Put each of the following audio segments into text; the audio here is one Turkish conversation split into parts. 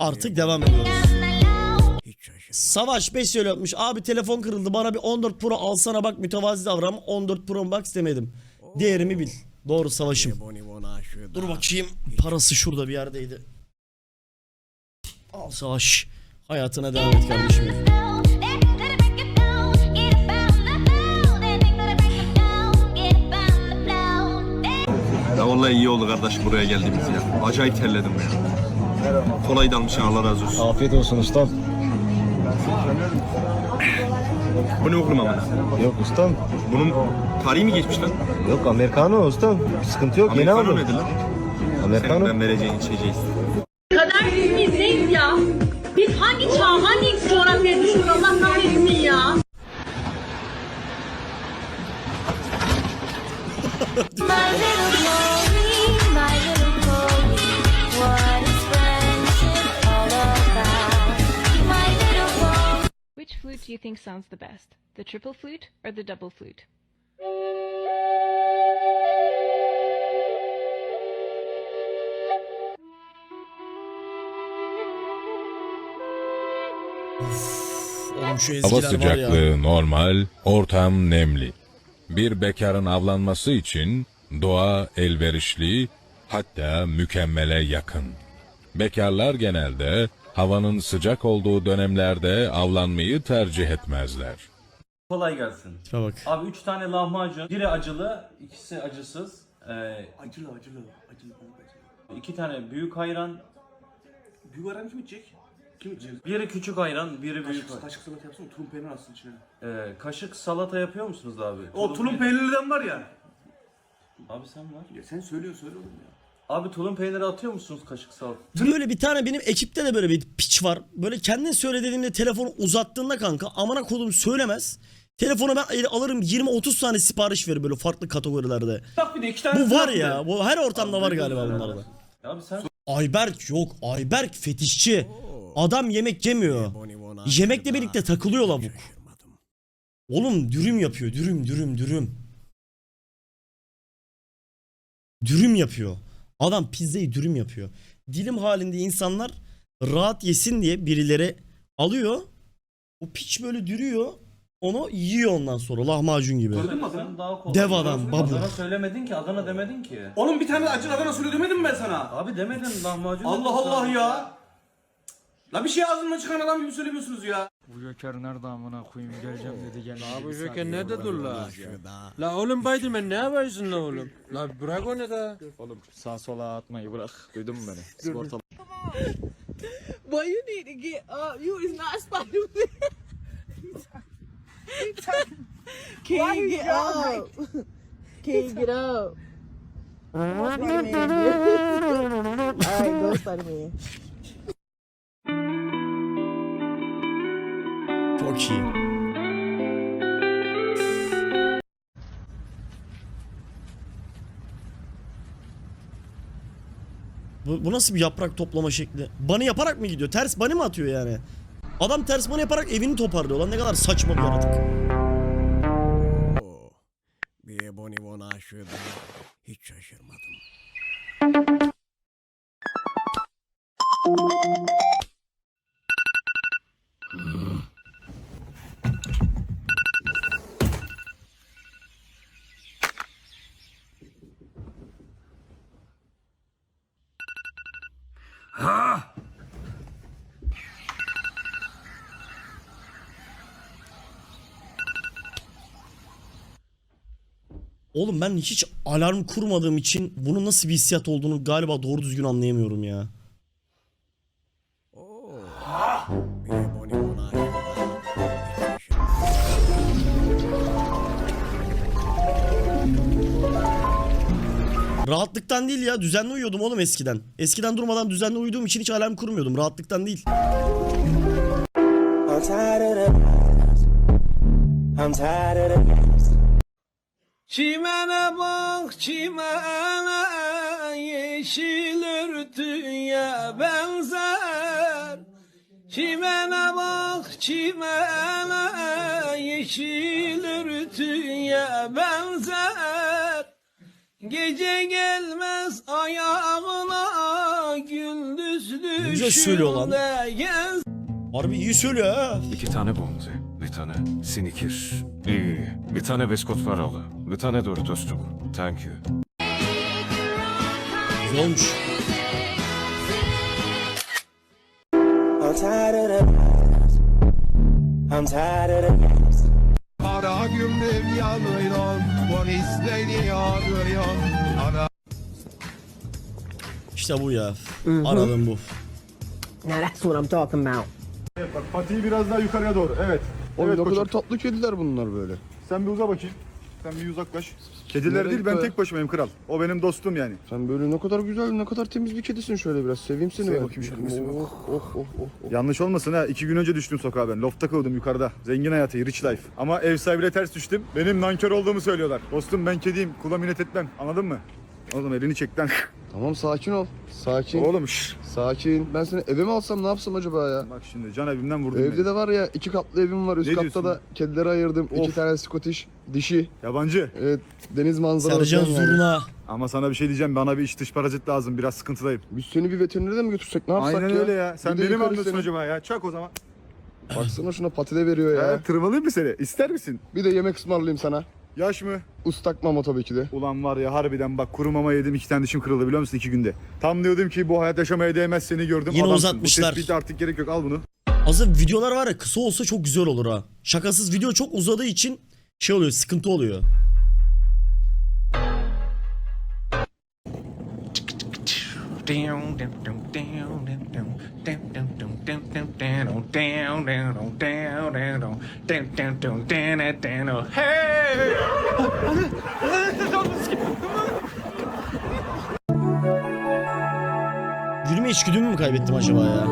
Artık devam ediyoruz. Savaş 5 söyle atmış. Abi telefon kırıldı bana bir 14 Pro alsana bak mütevazi davran. 14 Pro Max demedim. Değerimi bil. Doğru savaşım. Dur bakayım. Parası şurada bir yerdeydi. Al savaş. Hayatına devam et kardeşim. Ya vallahi iyi oldu kardeş buraya geldiğimiz ya. Acayip terledim ya. Kolay dalmışsın Allah razı olsun. Afiyet olsun ustam. Bu ne okulum ama? Yok ustam. Bunun tarihi mi geçmiş lan? Yok Americano ustam. Sıkıntı yok. Yeni Amerikano aldım. nedir lan? Senin Americano. ben vereceğin içeceğiz. Think sounds the best? The triple flute or the double flute? Hava sıcaklığı normal, ortam nemli. Bir bekarın avlanması için doğa elverişli, hatta mükemmele yakın. Bekarlar genelde havanın sıcak olduğu dönemlerde avlanmayı tercih etmezler. Kolay gelsin. Bak. Abi 3 tane lahmacun. Biri acılı, ikisi acısız. Ee, Acılı acılı acılı acılı. iki tane büyük ayran. Büyük öğren kim içecek? Kim içecek? Biri küçük ayran, biri büyük Kaşık, ayran. kaşık salata yapsın tulum peynir alsın içine. Ee, kaşık salata yapıyor musunuz abi? O tulum peynirliden var ya. Abi sen var. Ya sen söylüyorsun söyle oğlum ya. Abi tulum peyniri atıyor musunuz kaşık salata? Böyle bir tane benim ekipte de böyle bir piç var. Böyle kendin söyle dediğimde telefonu uzattığında kanka amına kodum söylemez. Telefonu ben el- alırım 20-30 tane sipariş verir böyle farklı kategorilerde. Bak bir de iki tane Bu var ya. Bu her ortamda var galiba bunlarda. Abi sen Ayberk yok. Ayberk fetişçi. Adam yemek yemiyor. Yemekle birlikte takılıyor lavuk. Oğlum dürüm yapıyor. Dürüm dürüm dürüm. Dürüm yapıyor. Adam pizzayı dürüm yapıyor. Dilim halinde insanlar rahat yesin diye birileri alıyor. O piç böyle dürüyor. Onu yiyor ondan sonra lahmacun gibi. Gördün mü sen adamı? daha kolay. Dev adam, babu. Adana söylemedin ki, Adana demedin ki. Oğlum bir tane acılı Adana söyle demedim mi ben sana? Abi demedin lahmacun. Allah dedin Allah ya. La bir şey ağzından çıkan adam gibi söylemiyorsunuz ya. Bu Joker nerede amına koyayım geleceğim dedi gelmedi. La bu Joker nerede dur la? La oğlum Spiderman ne yapıyorsun la oğlum? La bırak onu da. Oğlum sağ sola atmayı bırak. Duydun mu beni? Sigorta Boy you need to get up. You is not Spider-Man. Can you get up? Can you get up? Alright, go Spider-Man. Bu, bu nasıl bir yaprak toplama şekli? Bunny yaparak mı gidiyor? Ters bunny mi atıyor yani? Adam ters bunny yaparak evini toparlıyor. Lan ne kadar saçma bir yaratık. Oğlum ben hiç alarm kurmadığım için bunun nasıl bir hissiyat olduğunu galiba doğru düzgün anlayamıyorum ya. Rahatlıktan değil ya. Düzenli uyuyordum oğlum eskiden. Eskiden durmadan düzenli uyuduğum için hiç alarm kurmuyordum. Rahatlıktan değil. Çimene bak çimene yeşil örtüye benzer. Çimene bak çimene yeşil örtüye benzer. Gece gelmez ayağına gündüz güzel söylüyor lan. gez. Harbi iyi söylüyor ha. İki tane bonzi, tane sinikir. İyi. Bir tane biskot paralı, bir tane Doritos'cuk. Thank you. Güzel olmuş. Ara gümrüm yanıyor, polisleri yanıyor. İşte bu ya. Aradığım bu. Now that's what I'm talking about. Patiyi biraz daha yukarıya doğru. Evet. Oğlum evet ne koçum. kadar tatlı kediler bunlar böyle. Sen bir uza bakayım. Sen bir uzaklaş. Kediler Nereye değil ben gitti? tek başımayım kral. O benim dostum yani. Sen böyle ne kadar güzel, ne kadar temiz bir kedisin şöyle biraz. Seveyim seni. Sev ben. bakayım şöyle, Oh, oh, oh, oh, oh. Yanlış olmasın ha. iki gün önce düştüm sokağa ben. Loftta kalıyordum yukarıda. Zengin hayatı, rich life. Ama ev sahibiyle ters düştüm. Benim nankör olduğumu söylüyorlar. Dostum ben kediyim. Kula minnet etmem. Anladın mı? Oğlum elini çek lan. Tamam sakin ol. Sakin. Oğlum şş. Sakin. Ben seni eve mi alsam ne yapsam acaba ya? Bak şimdi can evimden vurdun Evde beni. de var ya iki katlı evim var. Üst Ne katta diyorsun da ya? kedileri ayırdım. İki Of. tane Scottish dişi. Yabancı. Evet deniz manzaralı. Falan yani. Zurna. Ama sana bir şey diyeceğim. Bana bir iç dış parazit lazım. Biraz sıkıntıdayım. Biz seni bir veterinere de mi götürsek ne yapsak Aynen ya? öyle ya. Sen Bir de beni mi yukarı anlıyorsun seni- acaba ya? Çak o zaman. Baksana şuna patide veriyor ya. Ya. Tırmalayayım mı seni? İster misin? Bir de yemek ısmarlayayım sana. Yaş mı? Ustak mama tabii ki de. Ulan var ya harbiden bak kuru mama yedim iki tane dişim kırıldı biliyor musun iki günde. Tam diyordum ki bu hayat yaşamaya değmez seni gördüm. Yine Adamsın. uzatmışlar. Bu tespite artık gerek yok al bunu. Aslında videolar var ya kısa olsa çok güzel olur ha. Şakasız video çok uzadığı için şey oluyor sıkıntı oluyor. Gülme içgüdümü mü kaybettim acaba ya?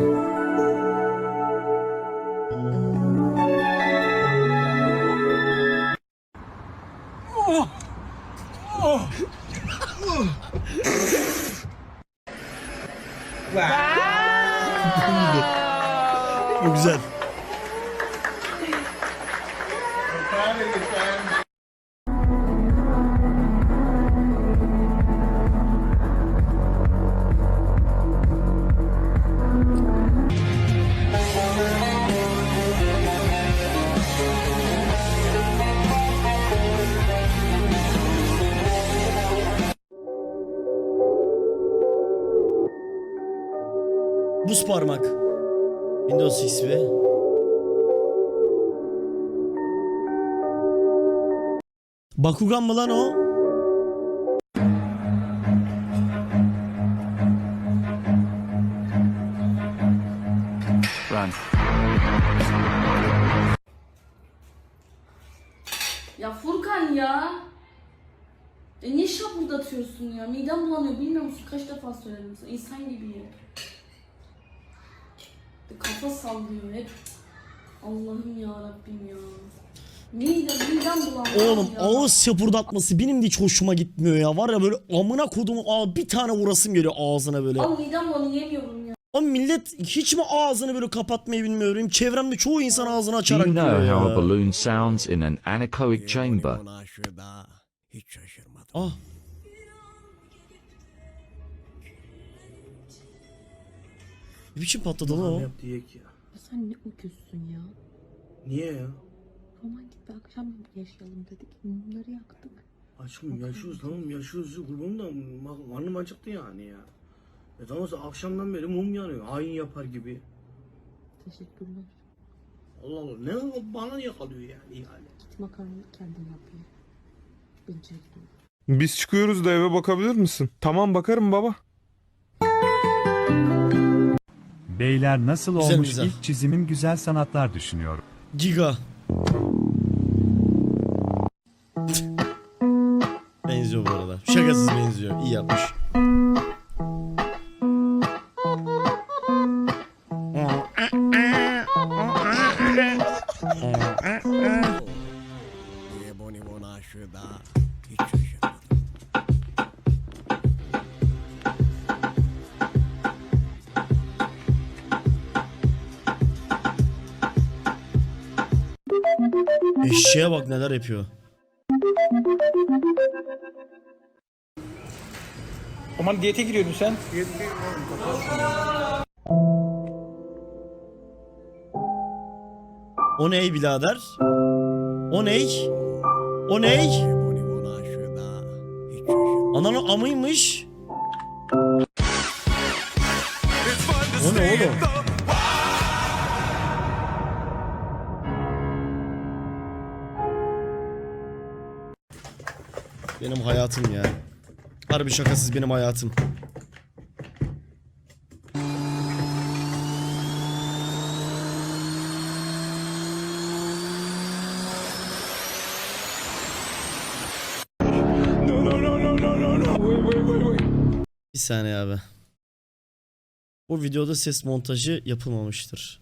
Parmak. Windows XP. Bakugan mı lan o? Ya Furkan ya. E niye şapurdatıyorsun ya? Midem bulanıyor bilmiyor musun? Kaç defa söyledim sana. İnsan gibi ye. Kafa sallıyor hep. Allah'ım ya Rabbim ya. Midem, midem bulanıyor Oğlum ya. ağız şapurdatması benim de hiç hoşuma gitmiyor ya. Var ya böyle amına kodumu aa, bir tane vurasım geliyor ağzına böyle. Al midem bulanıyor yemiyorum ya. O millet hiç mi ağzını böyle kapatmayı bilmiyor? Benim çevremde çoğu insan ağzını Do açarak you know how a ya. balloon sounds in an anechoic chamber? Ah. Ne biçim patladı lan o? Yaptı yek ya. Sen ne ucuzsun ya. Niye ya? Romantik bir akşam yaşayalım dedik. Mumları yaktık. Aşkım yaşıyoruz tamam yaşıyoruz kurbanım da ma- karnım acıktı yani ya. E tamam akşamdan beri mum yanıyor. Hain yapar gibi. Teşekkürler. Allah Allah ne bana yakalıyor yani yani. Git makarnayı kendin yapayım. Becerikli. Biz çıkıyoruz da eve bakabilir misin? Tamam bakarım baba. Beyler nasıl Güzel, olmuş güzel. ilk çizimim güzel sanatlar düşünüyorum. Giga. benziyor bu arada. Şakasız benziyor. İyi yapmış. Eşeğe bak neler yapıyor. Aman diyete giriyordun sen. O ney birader? O ney? O ney? Ananın amıymış. O ne oğlum? Hayatım ya. Harbi şakasız benim hayatım. Bir saniye abi. Bu videoda ses montajı yapılmamıştır.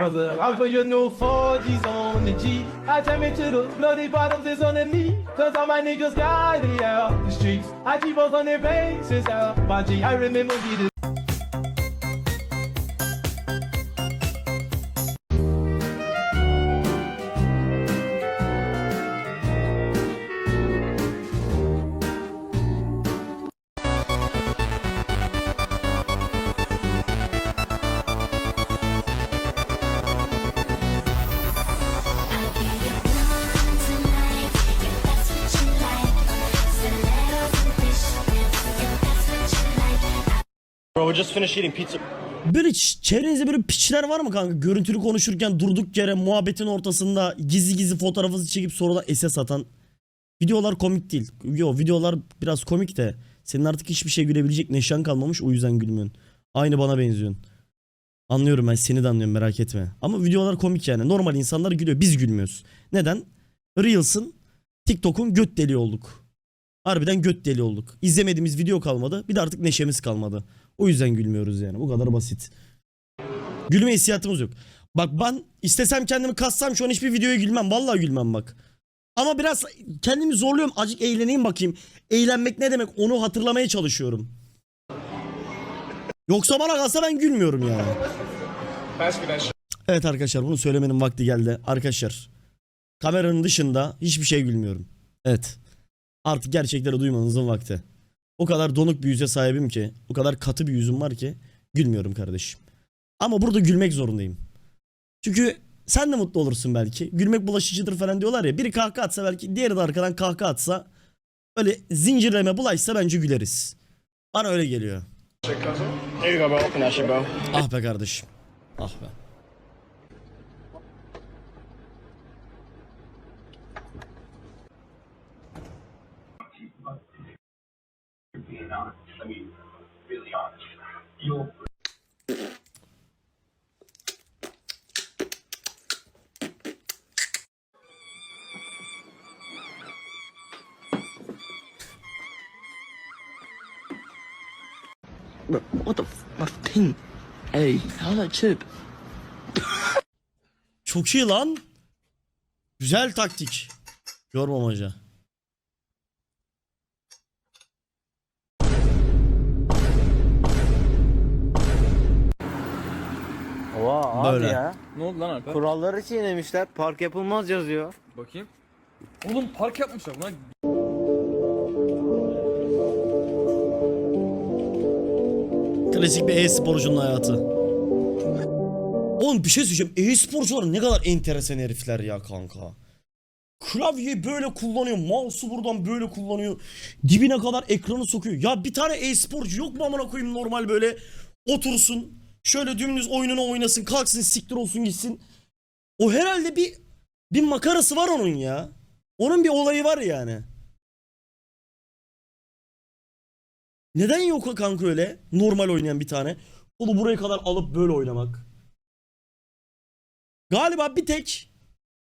Brother, I put your new 4G's on the G. I tell me to the bloody bottoms is on the knee. Cause all my niggas got it out the streets. I keep on their bases out. My G, I remember we just finished eating pizza. Böyle çevrenizde böyle piçler var mı kanka? Görüntülü konuşurken durduk yere muhabbetin ortasında gizli gizli fotoğrafınızı çekip sonradan SS atan. Videolar komik değil. Yo videolar biraz komik de senin artık hiçbir şey gülebilecek neşen kalmamış o yüzden gülmüyorsun. Aynı bana benziyorsun. Anlıyorum ben seni de anlıyorum merak etme. Ama videolar komik yani. Normal insanlar gülüyor. Biz gülmüyoruz. Neden? Reels'ın TikTok'un göt deli olduk. Harbiden göt deli olduk. İzlemediğimiz video kalmadı. Bir de artık neşemiz kalmadı. O yüzden gülmüyoruz yani. Bu kadar basit. Gülme hissiyatımız yok. Bak ben istesem kendimi kassam şu an hiçbir videoya gülmem. Vallahi gülmem bak. Ama biraz kendimi zorluyorum. Acık eğleneyim bakayım. Eğlenmek ne demek onu hatırlamaya çalışıyorum. Yoksa bana kalsa ben gülmüyorum yani. Evet arkadaşlar bunu söylemenin vakti geldi. Arkadaşlar kameranın dışında hiçbir şey gülmüyorum. Evet. Artık gerçekleri duymanızın vakti. O kadar donuk bir yüze sahibim ki, o kadar katı bir yüzüm var ki gülmüyorum kardeşim. Ama burada gülmek zorundayım. Çünkü sen de mutlu olursun belki. Gülmek bulaşıcıdır falan diyorlar ya. Biri kahkaha atsa belki diğeri de arkadan kahkaha atsa öyle zincirleme bulaşsa bence güleriz. Bana öyle geliyor. Ah be kardeşim. Ah be. Chip? Çok iyi lan. Güzel taktik. Yormamaca. Oha Böyle. ya. Ne oldu lan Alper? Kuralları çiğnemişler. Park yapılmaz yazıyor. Bakayım. Oğlum park yapmışlar lan. Klasik bir e-sporcunun hayatı. Oğlum bir şey söyleyeceğim. E-sporcular ne kadar enteresan herifler ya kanka. Klavyeyi böyle kullanıyor. Mouse'u buradan böyle kullanıyor. Dibine kadar ekranı sokuyor. Ya bir tane e-sporcu yok mu amına koyayım normal böyle otursun. Şöyle dümdüz oyununu oynasın. Kalksın siktir olsun gitsin. O herhalde bir bir makarası var onun ya. Onun bir olayı var yani. Neden yok kanka öyle? Normal oynayan bir tane. Onu buraya kadar alıp böyle oynamak. Galiba bir tek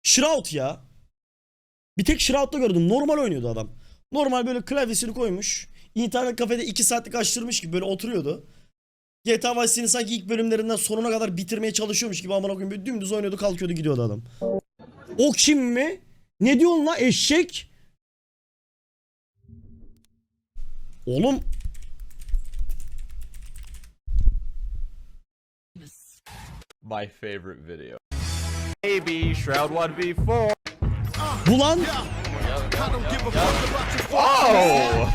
Shroud ya. Bir tek Shroud'da gördüm. Normal oynuyordu adam. Normal böyle klavyesini koymuş. İnternet kafede 2 saatlik açtırmış gibi böyle oturuyordu. GTA Vice City'nin sanki ilk bölümlerinden sonuna kadar bitirmeye çalışıyormuş gibi amına koyayım böyle dümdüz oynuyordu kalkıyordu gidiyordu adam. O kim mi? Ne diyorsun la eşek? Oğlum my favorite video. Maybe Shroud 1v4. Bu lan Oh!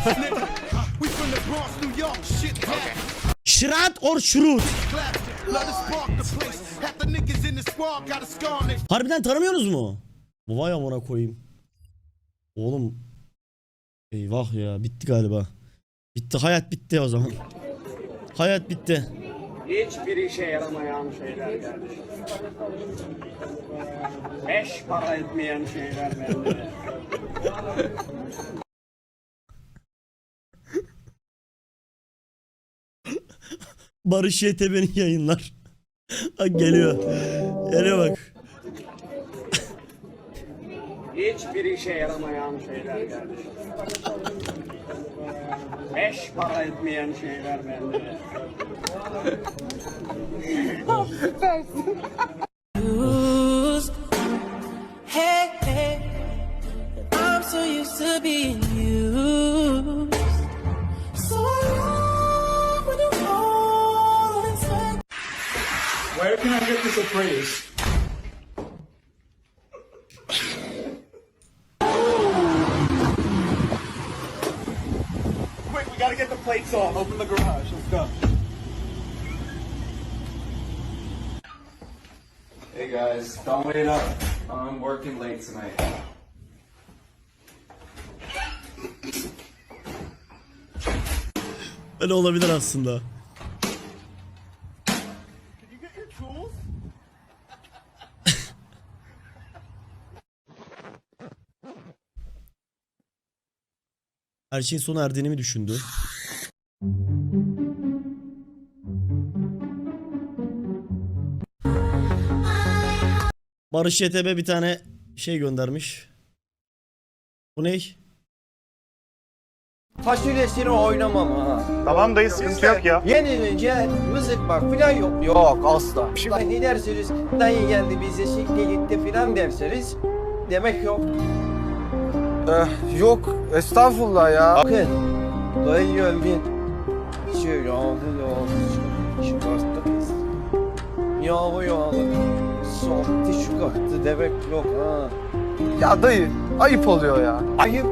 Şirat or şurut. Harbiden tanımıyorsunuz mu? Vay amına koyayım. Oğlum. Eyvah ya bitti galiba. Bitti hayat bitti o zaman. Hayat bitti. Hiçbir işe yaramayan şeyler kardeşim. Beş para etmeyen şeyler bende. Barış YTB'nin yayınlar. Bak geliyor. Geliyor bak. Hiçbir işe yaramayan şeyler kardeşim. Beş para etmeyen şeyler bende. Hey, hey, I'm so used to being used. So long when you're all. Where can I get this appraised? Open the garage. Let's go. Hey guys, don't wait up. I'm working late tonight. Öyle olabilir aslında. Her şeyin sona erdiğini mi düşündü? Barış YTB bir tane şey göndermiş. Bu ne? Fasulyesini oynamam ha. Tamam dayı sıkıntı yok ya. Yenilince mızıkmak falan yok. Yok asla. Ne dersiniz? Dayı geldi bize sikti gitti falan derseniz demek yok. yok estağfurullah ya. Bakın dayı geldi. Şey yağlı yağlı çıkarttı biz. Yağlı yağlı. Soktu çıkarttı demek yok ha. Ya dayı ayıp oluyor ya. Ayıp.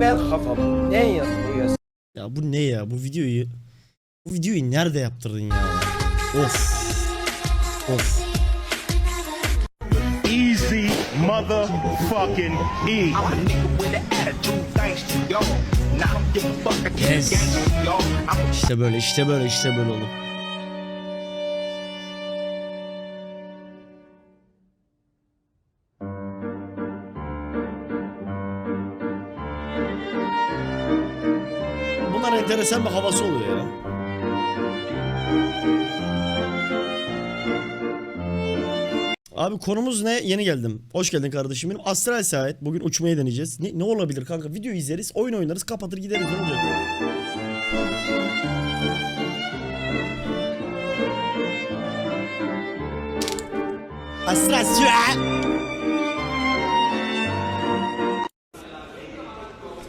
Ben kafam. Ne yapıyorsun? Ya bu ne ya? Bu videoyu bu videoyu nerede yaptırdın ya? Of. Of. Easy motherfucking E. Yes. İşte böyle, işte böyle, işte böyle oğlum. Enteresan bir havası oluyor ya. Abi konumuz ne? Yeni geldim. Hoş geldin kardeşim benim. Astral Seyahat. Bugün uçmayı deneyeceğiz. Ne, ne olabilir kanka? Video izleriz, oyun oynarız, kapatır gideriz. Ne olacak? Astral Seyahat.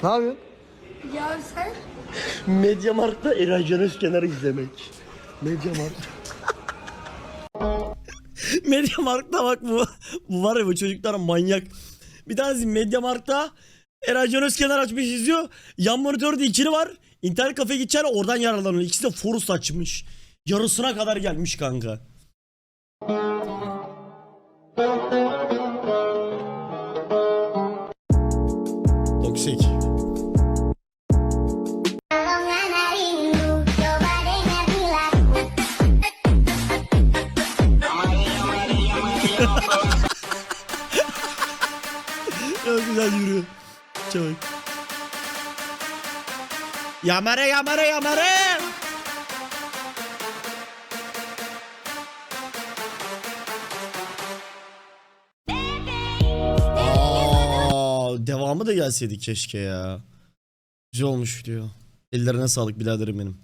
Ne yapıyorsun? Ya sen? Mediamarkt'ta Eray Can Özkenar'ı izlemek. Mediamarkt. Mediamarkt'ta bak bu. Bu var ya bu çocuklar manyak. Bir tanesi Mediamarkt'ta Eray Can Özkenar açmış izliyor. Yan monitörde ikili var. İnternet kafeye gideceğine oradan yararlanıyor. İkisi de forus açmış. Yarısına kadar gelmiş kanka. Toksik. Yamare yamare yamare. Aa, devamı da gelseydi keşke ya. Güzel olmuş diyor. Ellerine sağlık biraderim benim.